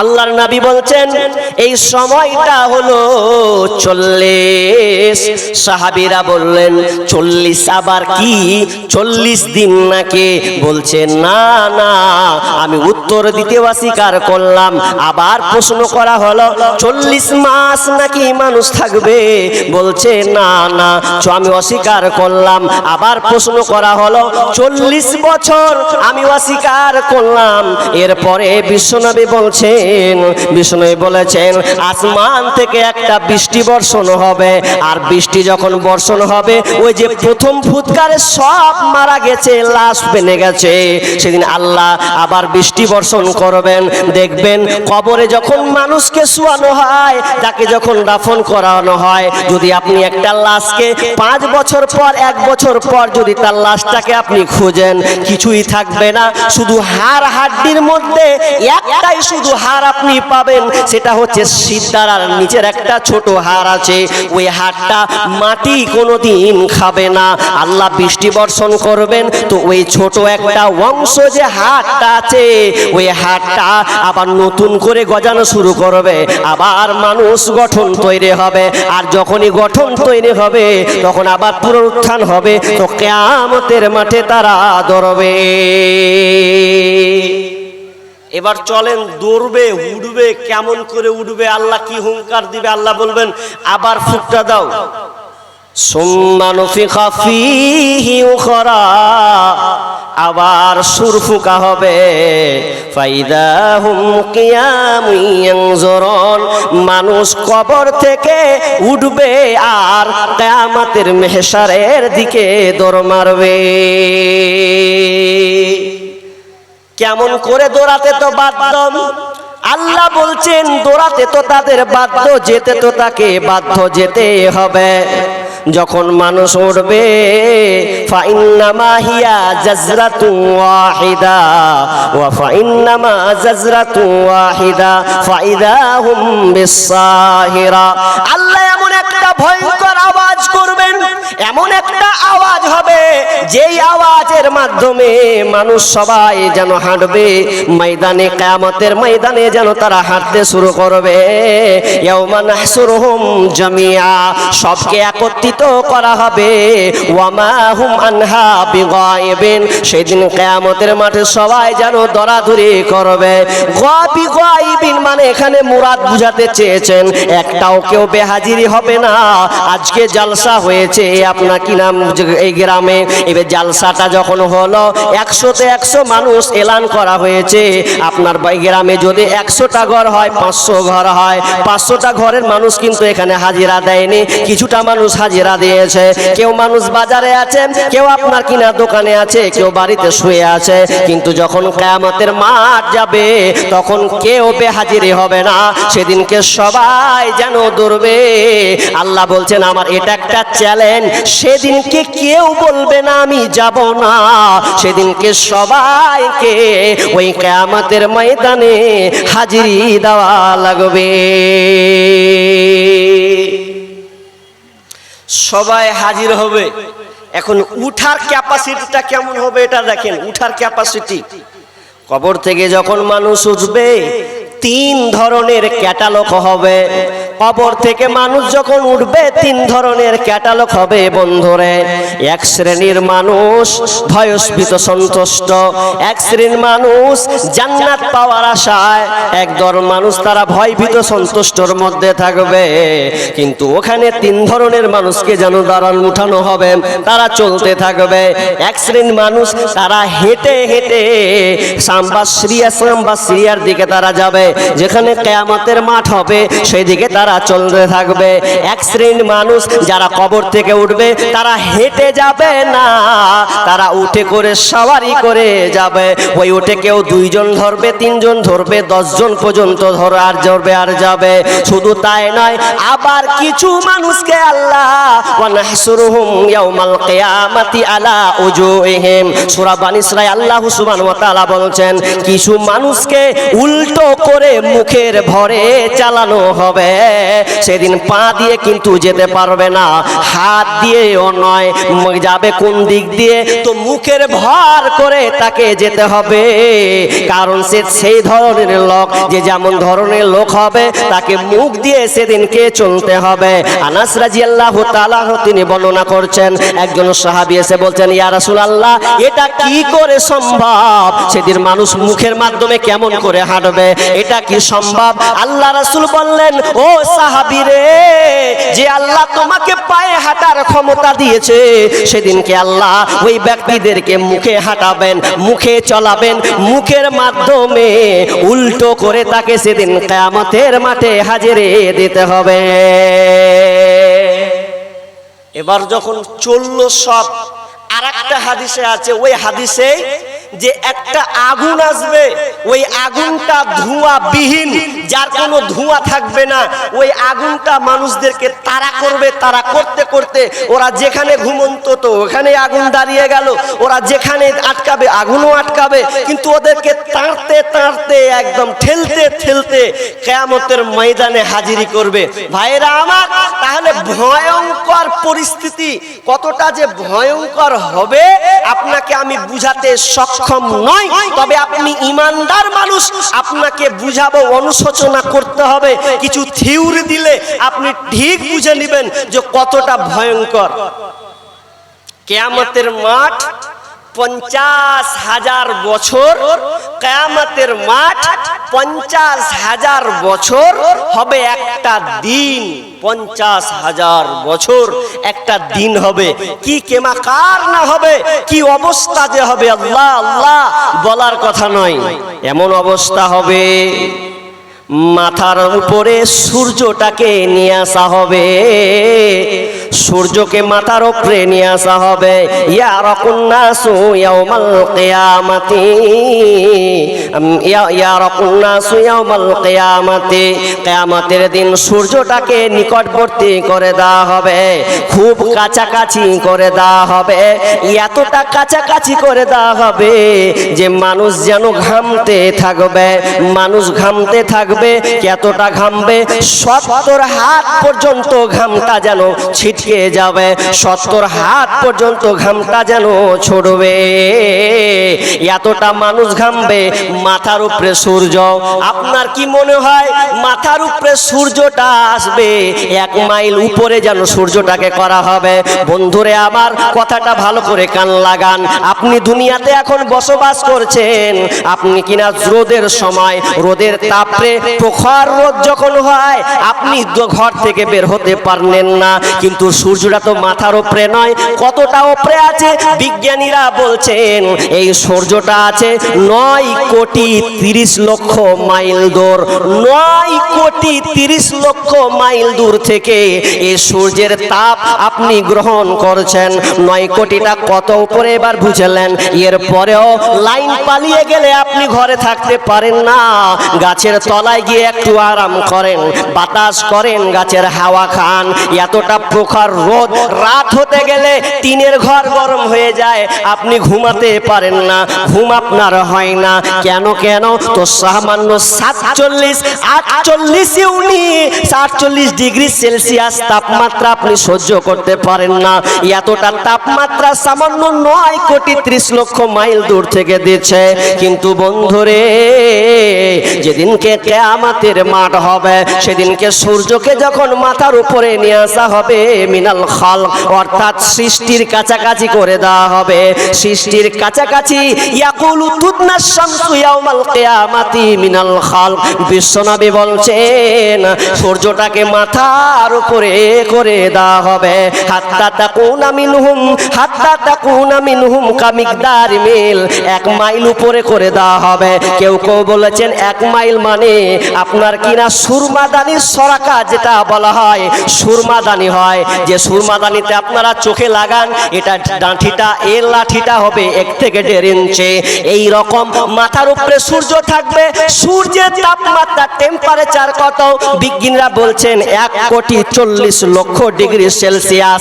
আল্লাহর নবী বলছেন, এই সময়টা হলো চল্লিশ। সাহাবিরা বললেন, চল্লিশ আবার কি? চল্লিশ দিন নাকি? বলছে, না না, আমি উত্তর দিতে অস্বীকার করলাম। আবার প্রশ্ন করা হলো, চল্লিশ মাস নাকি মানুষ থাকবে? বলছে, না না আমি অস্বীকার করলাম। আবার প্রশ্ন করা হলো, চল্লিশ বছর আমি অস্বীকার করলাম। এরপরে বিশ্বনবী বলছেন বিষ্ণুই বলেছেন, আসমান থেকে একটা বৃষ্টি বর্ষণ হবে। আর বৃষ্টি যখন বর্ষণ হবে, ওই যে প্রথম ফুৎকারে সব মারা গেছে, লাশ বেনে গেছে। সেদিন আল্লাহ আবার বৃষ্টি বর্ষণ করবেন। দেখবেন কবরে যখন মানুষকে শোয়ানো হয়, তাকে যখন দাফন করানো হয়, যদি আপনি একটা লাশকে পাঁচ বছর পর, এক বছর পর যদি তার লাশটাকে আপনি খুঁজেন, কিছুই থাকবে না। শুধু হাড় হাড্ডির মধ্যে একটাই শুধু হাড় আপনি পাবেন। সেটা হচ্ছে সিদ্ধার, আর নিচের একটা ছোট হার আছে। ওই হাড়টা মাটি কোনোদিন খাবে না। আল্লাহ বৃষ্টি বর্ষণ করবেন। তো ওই ছোট একটা অংশ যে হাড়টা আছে, ওই হাড়টা আবার নতুন করে গজানো শুরু করবে। আবার মানুষ গঠন তৈরি হবে। আর যখনই গঠন তৈরি হবে, তখন আবার পুনরুত্থান হবে। তো কেয়ামতের মাঠে তারা ধরবে। এবার চলেন, দৌড়বে উঠবে কেমন করে উঠবে আল্লাহ কি হুঙ্কার দিবে, আল্লাহ বলবেন, আবার ফুকটা দাও। আবার সুর ফুকা হবে। মানুষ কবর থেকে উঠবে আর কিয়ামতের মেহসারের দিকে দৌড় মারবে। কেমন করে দৌড়াতে তো বাধ্য আল্লাহ বলছেন, দৌড়াতে তো তাদের বাধ্য, যেতে তো তাকে বাধ্য যেতে হবে। যখন মানুষ উঠবে ফাইদা হুম আল্লাহ এমন একটা ভয়ঙ্কর আওয়াজ করবেন, এমন একটা আওয়াজ হবে, যেই আওয়াজের মাধ্যমে মানুষ সবাই যেন হাঁটবে, ময়দানে, কায়ামতের ময়দানে যেন তারা হাঁটতে শুরু করবে। সবকে একত্রিত করা হবে। ওয়ামা হুম আনহা সেদিন কিয়ামতের মাঠে সবাই যেন দরাদরি করবে। গাইবিন মানে এখানে মুরাদ বুঝাতে চেয়েছেন। একটাও কেউ বেহাজিরি হবে না। আজকে জালসা হয়েছে। আপনার কি নাম এই গ্রামে? এবার জালসাটা যখন হলো, একশোতে একশো মানুষ এলান করা হয়েছে। আপনার গ্রামে যদি একশোটা ঘর হয়, পাঁচশো ঘর হয়। পাঁচশোটা ঘরের মানুষ কিন্তু এখানে হাজিরা দেয়নি। কিছুটা মানুষ হাজিরা দিয়েছে। কেউ মানুষ বাজারে আছে, কেউ আপনার কিনা দোকানে আছে, কেউ বাড়িতে শুয়ে আছে। কিন্তু যখন কেয়ামতের মাঠ যাবে, তখন কেউ বেহাজিরি হবে না। সেদিনকে সবাই যেন দৌড়বে। আল্লাহ বলছেন, আমার এটা একটা চ্যালেঞ্জ সেদিনকে কেউ বলবে না, আমি যাব না। সেদিনকে সবাইকে ওই কেয়ামতের ময়দানে হাজিরি দেওয়া লাগবে। সবাই হাজির হবে। এখন উঠার ক্যাপাসিটিটা কেমন হবে এটা দেখেন, উঠার ক্যাপাসিটি কবর থেকে যখন মানুষ উঠবে তিন ধরনের ক্যাটালগ হবে। কবর থেকে মানুষ যখন উঠবে, তিন ধরনের ক্যাটালগ হবে বন্ধুরে। এক শ্রেণির মানুষ ভয়স্মিত সন্তুষ্ট, এক শ্রেণির মানুষ জান্নাত পাওয়ার আশায়, এক দল মানুষ তারা ভয়ভীত সন্তুষ্টর মধ্যে থাকবে। কিন্তু ওখানে তিন ধরনের মানুষকে যেন দাঁড়ান উঠানো হবে, তারা চলতে থাকবে। এক শ্রেণির মানুষ তারা হেঁটে হেঁটে সাম্বা সিরিয়া সাম্বা সিরিয়ার দিকে তারা যাবে। যেখানে কেয়ামতের মাঠ হবে সেই দিকে তারা চলতে থাকবে। এক শ্রেণির মানুষ যারা কবর থেকে উঠবে, তারা হেঁটে যাবে না। তারা উঠে করে সাওয়ারি করে যাবে। ওই উঠে কেউ দুইজন ধরবে, তিনজন ধরবে, দশজন পর্যন্ত ধরে আর ধরবে, আর যাবে। শুধু তাই নয়, আবার কিছু মানুষকে আল্লাহ, ওয়ানাহসুরুহুম ইয়াউমাল কিয়ামাতি আলা উজুহিম সূরা বানী ইসরাঈল আল্লাহ সুবহানাহু ওয়া তাআলা বলছেন, কিছু মানুষকে উল্টো করে মুখের ভরে চালানো হবে। সেদিন পা দিয়ে কিন্তু যেতে পারবে না, হাত দিয়েও নয় যাবে কোন দিক দিয়ে। তো মুখের ভর করে তাকে যেতে হবে। কারণ সে সেই ধরনের লোক, যে যেমন ধরনের লোক হবে, তাকে মুখ দিয়ে সেদিনকে চলতে হবে। আনাস রাজিয়াল্লাহু তাআলা তিনি বর্ণনা করছেন, একজন সাহাবী এসে বলছেন, ইয়া রাসূলুল্লাহ, এটা কি করে সম্ভব? সেদিন মানুষ মুখের মাধ্যমে কেমন করে হাঁটবে? এটা কি সম্ভব? আল্লাহ রাসূল বললেন, ও সাহাবী রে যে আল্লাহ তোমাকে পায়ে হাঁটার ক্ষমতা দিয়েছে, সেদিনকে আল্লাহ ওই ব্যক্তিদেরকে মুখে হাঁটাবেন, মুখে চলাবেন, মুখের মাধ্যমে উল্টো করে তাকে সেদিন কিয়ামতের মাঠে হাজিরে দিতে হবে। এবার যখন চলল সব আর একটা হাদিসে আছে, ওই হাদিসে যে একটা আগুন আসবে, ওই আগুনটা ধোঁয়া বিহীন যার কোনো ধোঁয়া থাকবে না। ওই আগুনটা মানুষদেরকে তাড়া করবে তারা করতে করতে ওরা যেখানে ঘুমন্ত তো ওখানে আগুন দাঁড়িয়ে গেল। ওরা যেখানে আটকাবে, আগুনও আটকাবে। কিন্তু ওদেরকে তাড়তে তাড়তে, একদম ঠেলতে ঠেলতে কেয়ামতের ময়দানে হাজিরি করবে। ভাইরা আমার, তাহলে ভয়ঙ্কর পরিস্থিতি কতটা যে ভয়ঙ্কর হবে, আপনাকে আমি বুঝাতে সক্ষম নয়, তবে আপনি ইমানদার মানুষ, আপনাকে বুঝাবো, অনুশোচনা করতে হবে। কিছু থিউরি দিলে আপনি ঠিক বুঝে নেবেন যে কতটা ভয়ঙ্কর। কেয়ামতের মাঠ পঞ্চাশ হাজার বছর, কেয়ামতের মাঠ পঞ্চাশ হাজার বছর হবে একটা দিন। পঞ্চাশ হাজার বছর একটা দিন হবে। কি কেমাকার না হবে, কি অবস্থা যে হবে আল্লাহ আল্লাহ বলার কথা নয়। এমন অবস্থা হবে। মাথার উপরে সূর্যটাকে নিয়ে আসা হবে। সূর্যকে মাথার উপরে নিয়ে আসা হবে। কিয়ামতের দিন সূর্যটাকে নিকটবর্তী করে দেওয়া হবে। খুব কাছাকাছি করে দেওয়া হবে। এতটা কাছাকাছি করে দেওয়া হবে যে মানুষ যেন ঘামতে থাকবে। মানুষ ঘামতে থাকবে। কতটা ঘামবে, সত্তর হাত পর্যন্ত ঘামটা যেন ছিটকে যাবে, সত্তর হাত পর্যন্ত ঘামটা যেন ছড়বে এতটা মানুষ ঘামবে, মাথার উপরে সূর্য, আপনার কি মনে হয় মাথার উপরে সূর্যটা আসবে? এক মাইল উপরে যেন সূর্যটাকে করা হবে। বন্ধুরে, আমার কথাটা ভালো করে কান লাগান। আপনি দুনিয়াতে এখন বসবাস করছেন, আপনি কিনা রোদের সময়, রোদের তাপরে প্রখর রোদ যখন হয়, আপনি ঘর থেকে বের হতে পারলেন না। কিন্তু সূর্যটা তো মাথার উপরে নয়, কতটা উপরে আছে? বিজ্ঞানীরা বলছেন, এই সূর্যটা আছে নয় কোটি তিরিশ লক্ষ মাইল দূর। নয় কোটি তিরিশ লক্ষ মাইল দূর থেকে এই সূর্যের তাপ আপনি গ্রহণ করছেন। নয় কোটিটা কত উপরে এবার বুঝলেন? এর পরেও লাইন পালিয়ে গেলে আপনি ঘরে থাকতে পারেন না। গাছের তলায় গিয়ে একটু আরাম করেন, বাতাস করেন, গাছের হাওয়া খান। এতটা প্রখর রোদ, রাত হতে গেলে টিনের ঘর গরম হয়ে যায়, আপনি ঘুমাতে পারেন না, ঘুম আপনার হয় না। কেন কেন? তো সামান্য সাতচল্লিশ, আটচল্লিশ উনি সাতচল্লিশ ডিগ্রি সেলসিয়াস তাপমাত্রা আপনি সহ্য করতে পারেন না। এতটা তাপমাত্রা সামান্য নয় কোটি ত্রিশ লক্ষ মাইল দূর থেকে দিচ্ছে। কিন্তু বন্ধুরে, যেদিনকে কেয়ামাতের মাঠ হবে। সেদিনকে সূর্যকে যখন মাথার উপরে নিয়ে আসা হবে, মিনাল খাল অর্থাৎ সৃষ্টির কাছাকাছি করে দেওয়া হবে। সৃষ্টির কাছাকাছি, ইয়াকুলু তুদনা শামসু ইয়াউমাল কিয়ামাতি, মিনাল খাল বিশ্বনবী বলছেন, সূর্যটাকে মাথার উপরে করে দেওয়া হবে। হাত্তা তাকুনা মিনহুম, হাত্তা তাকুনা মিনহুম কামিকদার মিল, এক মাইল উপরে করে দেওয়া হবে। কেউ কেউ বলেছেন, এক মাইল মানে আপনার কিনা সুরমাদানির সরাকা যেটা বলা হয় সুরমাদানি হয়। যে সুরমাদানিতে আপনারা চোখে লাগান, এটা ডাঁঠিটা এর লাঠিটা হবে এক থেকে দেড় ইঞ্চি। এই রকম মাথার উপরে সূর্য থাকবে, সূর্যের তাপমাত্রা টেম্পারেচার কত? বিজ্ঞানীরা বলছেন এক কোটি চল্লিশ লক্ষ ডিগ্রি সেলসিয়াস।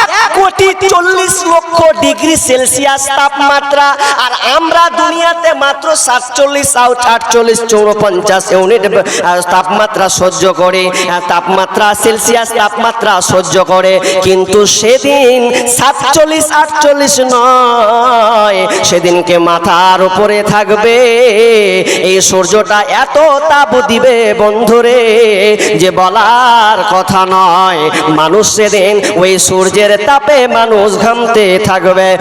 এক কোটি চল্লিশ লক্ষ ডিগ্রি সেলসিয়াস তাপমাত্রা। আর আমরা দুনিয়াতে মাত্র সাতচল্লিশ আউট আটচল্লিশ চৌপঞ্চাশ আহ, তাপমাত্রা সহ্য করে তাপমাত্রা সেলসিয়াস তাপমাত্রা সহ্য করে। কিন্তু সেদিন সাতচল্লিশ আটচল্লিশ নয় সেদিনকে মাথার উপরে থাকবে। এই সূর্যটা এত তাপ দিবে বন্ধুরে যে বলার কথা নয়। মানুষ সেদিন ওই সূর্যের তাপে মানুষ ঘামতে থাকবে।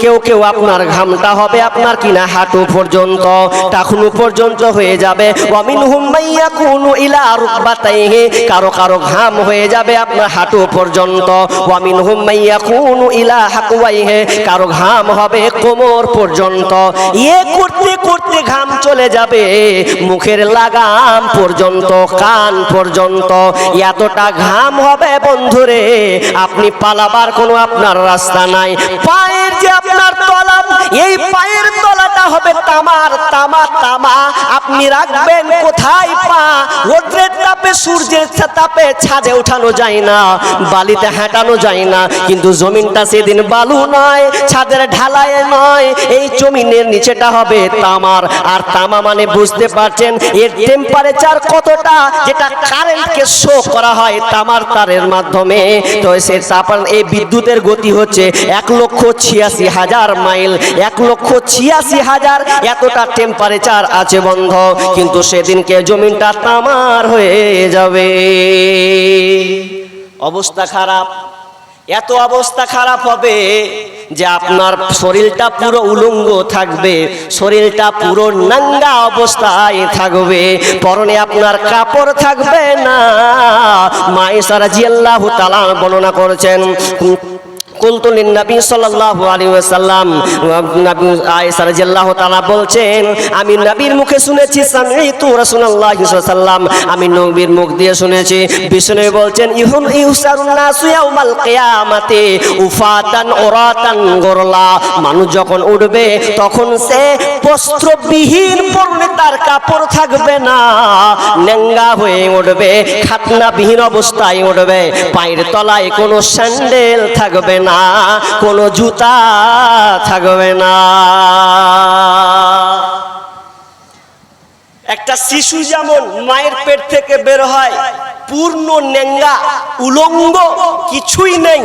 কেউ কেউ আপনার ঘামটা হবে আপনার কিনা হাঁটু পর্যন্ত টাকুনু পর্যন্ত হয়ে যাবে। ওয়ামিনহুম মাইয়াকুনু ইলা রুকবাতাইহি, কারও কারও ঘাম হয়ে যাবে আপনার হাঁটু পর্যন্ত। ওয়ামিনহুম মাইয়াকুনু ইলা হাকওয়াইহি কারও ঘাম হবে কোমর পর্যন্ত। ইয়ে করতে করতে ঘাম চলে যাবে, মুখের লাগাম পর্যন্ত, কান পর্যন্ত। এতটা ঘাম হবে বন্ধুরে, আপনি পালাবার কোনো আপনার রাস্তা নাই। পায়ের যে আপনার তলা, এই পায়ের তলাটা হবে তামার তামা তামা। আপনি রাখবেন কোথায় পা? রোদ্রের তাপে, সূর্যের তাপে ছাদে ওঠানো যায় না, বালিতে হাঁটানো যায় না। কিন্তু জমিনটা সেদিন বালু নয়, ছাদের ঢালায় নয়। এই জমিনের নিচেটা হবে তামার। আর তামা মানে বুঝতে পারছেন, এর টেম্পারেচার কতটা, যেটা কারেন্টকে শো করা হয় তামার তারের মাধ্যমে। তো সে এই বিদ্যুতের গতি হচ্ছে এক লক্ষ ছিয়াশি হাজার মাইল, এক লক্ষ ছিয়াশি হাজার এতটা টেম্পারেচার আছে বন্ধ। কিন্তু সেদিনকে জমিনটা তামার হয়ে যাবে। অবস্থা খারাপ। এত অবস্থা খারাপ হবে যে আপনার শরীরটা পুরো উলঙ্গ থাকবে, শরীরটা পুরো নাঙ্গা অবস্থায় থাকবে, পরনে আপনার কাপড় থাকবে না। মায়েসারা জিয়াল্লাহ তালা বর্ণনা করেছেন কুলতু লিন্নবী সাল্লাল্লাহু আলাইহি ওয়াসাল্লাম। নবী আয়েশা রাদিয়াল্লাহু তাআলা বলছেন, আমি নবীর মুখে শুনেছি, সামিতু রাসূলুল্লাহি সাল্লাল্লাহু আমি নবীর মুখ দিয়ে শুনেছি। বিষ্ণু বলছেন ইহুন ইহসারুন নাসু ইয়াউমাল কিয়ামাতে উফাতান ওরাতান গরলা। মানুষ যখন উঠবে, তখন সে বস্ত্রবিহীন পরনে তার কাপড় থাকবে না। নেঙ্গা হয়ে উঠবে, খাতনাবিহীন অবস্থায় উঠবে। পায়ের তলায় কোনো স্যান্ডেল থাকবে কোনো জুতা থাকবে না। একটা শিশু যেমন মায়ের পেট থেকে বের হয়, পূর্ণ নেঙ্গা উলঙ্গ, কিছুই নেই।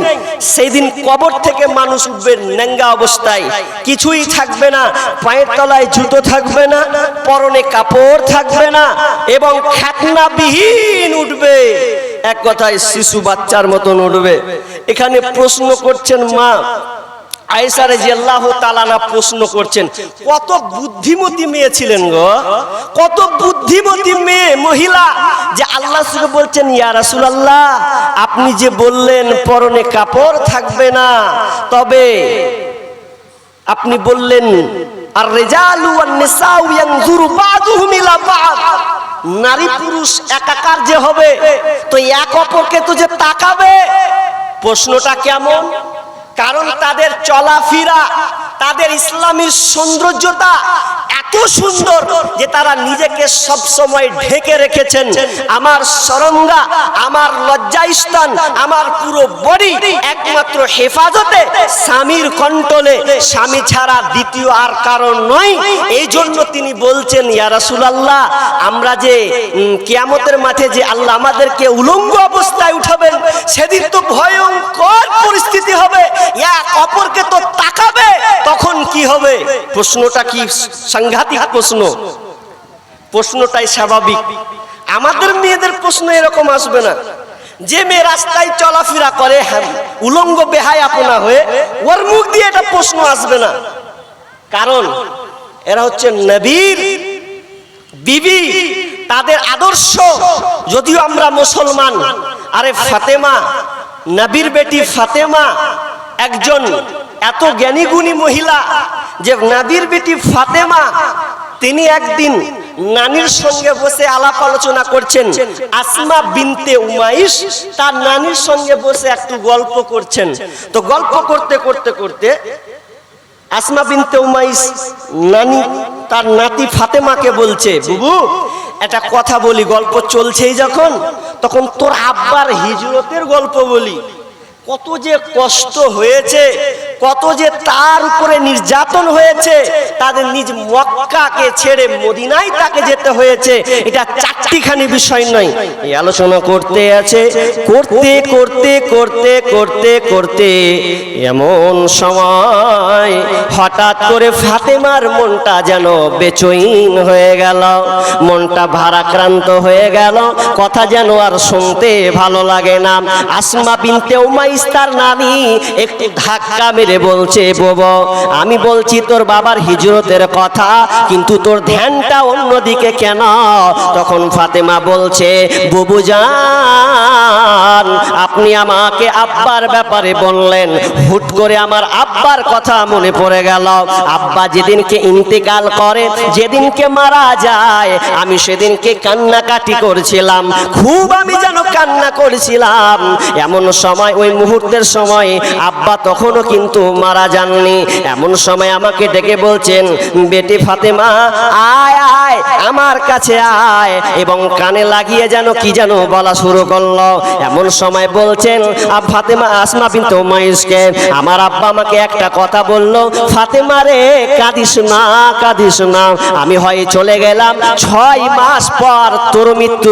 সেদিন কবর থেকে মানুষ উঠবে নেঙ্গা অবস্থায়। কিছুই থাকবে না, পায়ের তলায় জুতো থাকবে না, পরনে কাপড় থাকবে না, এবং খাতনাবিহীন উঠবে। এক কথায় শিশু বাচ্চার মতন উঠবে। এখানে প্রশ্ন করছেন মা আয়েশারে যে আল্লাহ তালানা প্রশ্ন করছেন, কত বুদ্ধিমতী মেয়ে ছিলেন গো? কত বুদ্ধিমতী মেয়ে, মহিলা, যে আল্লাহ শুধু বলছেন, ইয়া রাসূলুল্লাহ, আপনি যে বললেন, পরনে কাপড় থাকবে না, তবে আপনি বললেন, আর রেজালু ওয়ান নিসাউ ইয়ানজুরু বাযুহুম ইলা বাদ। নারী পুরুষ একাকার যে হবে, তো এক অপরকে তো যে তাকাবে? প্রশ্নটা কেমন? কারণ তাদের চলাফেরা, তাদের ইসলামের সৌন্দর্যতা এত সুন্দর যে তারা নিজেকে সব সময় ঢেকে রেখেছেন। আমার সরঙ্গা, আমার লজ্জাস্থান আমার পুরো বডি একমাত্র হেফাজতে স্বামীর কন্ট্রোলে স্বামী ছাড়া দ্বিতীয় আর কারণ নয়। এই জন্য তিনি বলছেন, ইয়া রাসূলুল্লাহ, আমরা যে কিয়ামতের মাঠে যে আল্লাহ আমাদেরকে উলঙ্গ অবস্থায় উঠাবেন, সেদিন তো ভয়ঙ্কর পরিস্থিতি হবে। এক অপরকে তো তাকাবে, তখন কি হবে? প্রশ্নটা কি সাংঘাতিক প্রশ্ন। প্রশ্নটাই স্বাভাবিক। আমাদের মেয়েদের প্রশ্ন এরকম আসবে না। যে মেয়ে রাস্তায় চলাফেরা করে হ্যাঁ, উলঙ্গ বেহায় আপনা হয়ে ওর মুখ দিয়ে এটা প্রশ্ন আসবে না। কারণ এরা হচ্ছে নবীর বিবি তাদের আদর্শ। যদিও আমরা মুসলমান আরে ফাতেমা নবীর বেটি ফাতেমা একজন এত জ্ঞানী গুণী মহিলা যে নাদির বেটি ফাতেমা, তিনি একদিন নানির সঙ্গে বসে আলাপ আলোচনা করছেন। আসমা বিনতে উমাইশ তার নানির সঙ্গে বসে একটু গল্প করছেন। তো গল্প করতে করতে করতে আসমা বিনতে উমাইস নানি তার নাতি ফাতেমাকে বলছে, বুবু, একটা কথা বলি, গল্প চলছেই যখন, তখন তোর আব্বার হিজরতের গল্প বলি। কত যে কষ্ট হয়েছে কত যে তার উপরে নির্যাতন হয়েছে, তাদের নিজ মক্কাকে ছেড়ে মদিনায় তাকে যেতে হয়েছে, এটা চারটিখানি বিষয় নয়। এই আলোচনা করতে আছে, করতে করতে করতে করতে করতে, এমন সময় হঠাৎ করে ফাতেমার মনটা যেন বেচইন হয়ে গেল, মনটা ভারাক্রান্ত হয়ে গেল, কথা যেন আর শুনতে ভালো লাগে না। আসমা বিনতে উমাইস তার নানি একটু ধাক্কা মেরে বলছে, বোব, আমি বলছি তোর বাবার হিজরতের কথা, কিন্তু তোর ধ্যানটা অন্যদিকে কেন? তখন ফাতেমা বলছে, বুবু জান, আপনি আমাকে আব্বার ব্যাপারে বললেন। হুট করে আমার আব্বার কথা মনে পড়ে গেল। আব্বা যেদিনকে ইন্তেকাল করে, যেদিনকে মারা যায়, আমি সেদিনকে কান্নাকাটি করছিলাম। খুব আমি যেন কান্না করেছিলাম। এমন সময়, ওই মুহূর্তের সময়, আব্বা তখনও কিন্তু মারা যাননি। এমন সময় আমাকে ডেকে বলছেন, বেটি ফাতেমা, আয় আয়, আমার কাছে আয়। এবং কানে লাগিয়ে যেন কি যেন বলা শুরু করল। এমন সময় বলছেন, আব ফাতেমা, আসমা বিনতে উমাইসকে আমার আব্বা আমাকে একটা কথা বলল, ফাতেমা রে, কাঁদিস না কাঁদিস না। আমি হয় চলে গেলাম ছয় মাস পর তোর মৃত্যু